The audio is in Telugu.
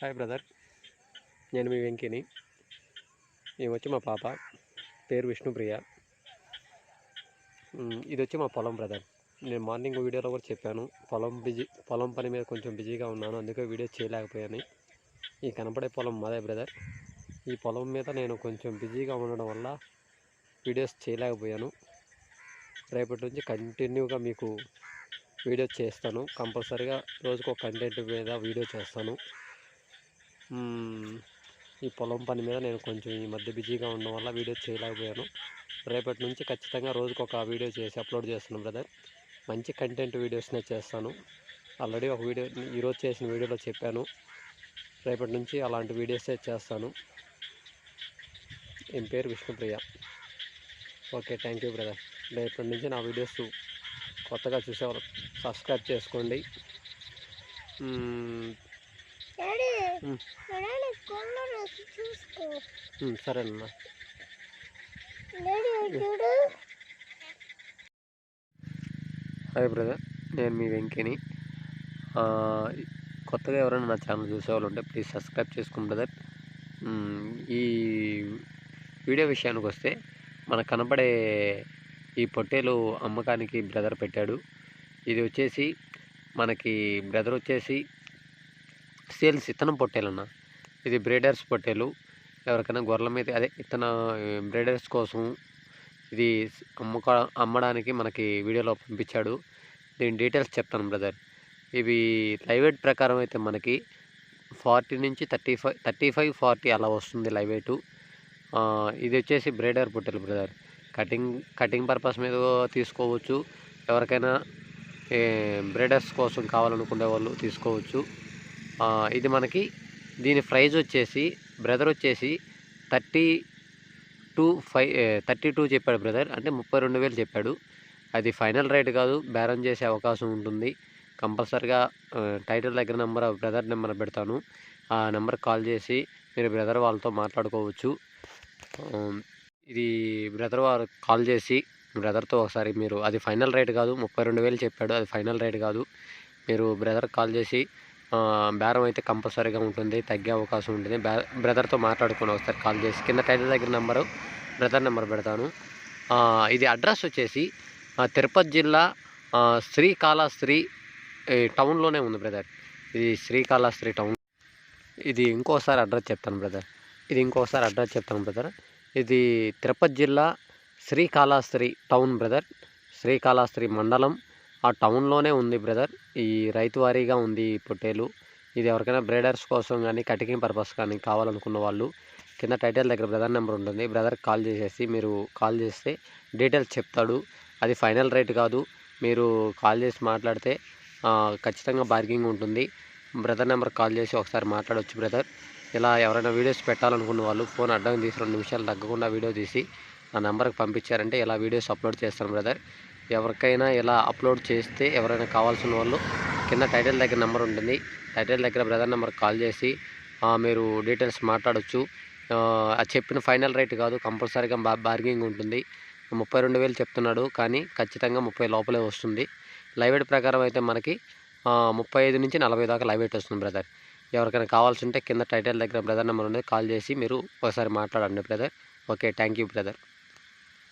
హాయ్ బ్రదర్ నేను మీ వెంకిని. మేము వచ్చి మా పాప పేరు విష్ణుప్రియ. ఇది వచ్చి మా పొలం బ్రదర్ నేను మార్నింగ్ వీడియోలో కూడా చెప్పాను పొలం బిజీ పొలం పని మీద కొంచెం బిజీగా ఉన్నాను అందుకే వీడియో చేయలేకపోయాను. ఈ కనపడే పొలం మాదే బ్రదర్ ఈ పొలం మీద నేను కొంచెం బిజీగా ఉండడం వల్ల వీడియోస్ చేయలేకపోయాను. రేపటి నుంచి కంటిన్యూగా మీకు వీడియో చేస్తాను. కంపల్సరీగా రోజుకు కంటెంట్ మీద వీడియో చేస్తాను. ఈ పొలం పని మీద నేను కొంచెం ఈ మధ్య బిజీగా ఉండడం వల్ల వీడియో చేయలేకపోయాను. రేపటి నుంచి ఖచ్చితంగా రోజుకు ఒక వీడియో చేసి అప్లోడ్ చేస్తున్నాను బ్రదర్. మంచి కంటెంట్ వీడియోస్నే చేస్తాను. ఆల్రెడీ ఒక వీడియో ఈరోజు చేసిన వీడియోలో చెప్పాను. రేపటి నుంచి అలాంటి వీడియోసే చేస్తాను. ఏం పేరు? Vishnupriya. Okay thank you brother. రేపటి నుంచి నా వీడియోస్ కొత్తగా చూసేవారు సబ్స్క్రైబ్ చేసుకోండి. సరేనమ్మా. హాయ్ బ్రదర్ నేను మీ వెంకిని. కొత్తగా ఎవరైనా నా ఛానల్ చూసేవాళ్ళు ఉంటే ప్లీజ్ సబ్స్క్రైబ్ చేసుకోండి బ్రదర్. ఈ వీడియో విషయానికి వస్తే మనకు కనపడే ఈ పొట్టేలు అమ్మకానికి బ్రదర్ పెట్టాడు. ఇది వచ్చేసి మనకి బ్రదర్ వచ్చేసి సేల్స్ ఇత్తనం పొట్టేలన్న. ఇది బ్రీడర్స్ పొట్టేలు. ఎవరికైనా గొర్రెల మీద అదే ఇత్తన బ్రీడర్స్ కోసం ఇది అమ్ముక అమ్మడానికి మనకి వీడియోలో పంపించాడు. దీని డీటెయిల్స్ చెప్తాను బ్రదర్. ఇవి లైవ్ వెయిట్ ప్రకారం అయితే మనకి ఫార్టీ నుంచి thirty five thirty five forty అలా వస్తుంది లైవ్ వెయిట్ ఇది వచ్చేసి బ్రేడర్ పుట్టెలు బ్రదర్. కటింగ్ కటింగ్ పర్పస్ మీద తీసుకోవచ్చు. ఎవరికైనా బ్రేడర్స్ కోసం కావాలనుకునే వాళ్ళు తీసుకోవచ్చు. ఇది మనకి దీని ప్రైజ్ వచ్చేసి బ్రదర్ వచ్చేసి thirty two five thirty two చెప్పాడు బ్రదర్ అంటే ముప్పై రెండు వేలు చెప్పాడు. అది ఫైనల్ రేట్ కాదు బేరం చేసే అవకాశం ఉంటుంది. కంపల్సరిగా టైటిల్ దగ్గర నెంబర్ బ్రదర్ నెంబర్ పెడతాను. ఆ నెంబర్ కాల్ చేసి మీరు బ్రదర్ వాళ్ళతో మాట్లాడుకోవచ్చు. ఇది బ్రదర్ వారు కాల్ చేసి బ్రదర్తో ఒకసారి మీరు అది ఫైనల్ రేట్ కాదు ముప్పై రెండు వేలు చెప్పాడు అది ఫైనల్ రేట్ కాదు. మీరు బ్రదర్ కాల్ చేసి బేరం అయితే కంపల్సరీగా ఉంటుంది తగ్గే అవకాశం ఉంటుంది. బ్రదర్తో మాట్లాడుకుని ఒకసారి కాల్ చేసి. కింద టైటిల్ దగ్గర నెంబరు బ్రదర్ నెంబర్ పెడతాను. ఇది అడ్రస్ వచ్చేసి తిరుపతి జిల్లా శ్రీకాళహస్త్రి టౌన్లోనే ఉంది బ్రదర్. ఇది శ్రీకాళహస్త్రి టౌన్. ఇది ఇంకోసారి అడ్రస్ చెప్తాను బ్రదర్. ఇది ఇంకోసారి అడ్రస్ చెప్తాను బ్రదర్. ఇది తిరుపతి జిల్లా శ్రీకాళహస్త్రి టౌన్ బ్రదర్. శ్రీకాళహస్త్రి మండలం. ఆ టౌన్లోనే ఉంది బ్రదర్. ఈ రైతు వారీగా ఉంది ఈ పొట్టేలు. ఇది ఎవరికైనా బ్రేడర్స్ కోసం కానీ కటింగ్ పర్పస్ కానీ కావాలనుకున్న వాళ్ళు కింద టైటిల్ దగ్గర బ్రదర్ నెంబర్ ఉంటుంది. బ్రదర్ కాల్ చేసేసి మీరు కాల్ చేస్తే డీటెయిల్స్ చెప్తాడు. అది ఫైనల్ రేట్ కాదు. మీరు కాల్ చేసి మాట్లాడితే ఖచ్చితంగా బార్గింగ్ ఉంటుంది. బ్రదర్ నెంబర్ కాల్ చేసి ఒకసారి మాట్లాడవచ్చు బ్రదర్. ఇలా ఎవరైనా వీడియోస్ పెట్టాలనుకున్న వాళ్ళు ఫోన్ అడ్డం తీసి రెండు నిమిషాలు తగ్గకుండా వీడియో తీసి ఆ నెంబర్కి పంపించారంటే ఇలా వీడియోస్ అప్లోడ్ చేస్తాను బ్రదర్. ఎవరికైనా ఇలా అప్లోడ్ చేస్తే ఎవరైనా కావాల్సిన వాళ్ళు కింద టైటిల్ దగ్గర నెంబర్ ఉంటుంది. టైటిల్ దగ్గర బ్రదర్ నెంబర్ కాల్ చేసి మీరు డీటెయిల్స్ మాట్లాడచ్చు. అది చెప్పిన ఫైనల్ రేట్ కాదు కంపల్సరీగా బా బార్గింగ్ ఉంటుంది. ముప్పై రెండు వేలు చెప్తున్నాడు కానీ ఖచ్చితంగా ముప్పై లోపలే వస్తుంది. లైవ్ ఎయిట్ ప్రకారం అయితే మనకి ముప్పై ఐదు నుంచి నలభై దాకా లైవ్ ఎయిట్ వస్తుంది బ్రదర్. ఎవరికైనా కావాల్సి ఉంటే కింద టైటిల్ దగ్గర బ్రదర్ నెంబర్ ఉంది కాల్ చేసి మీరు ఒకసారి మాట్లాడండి brother. Okay thank you brother.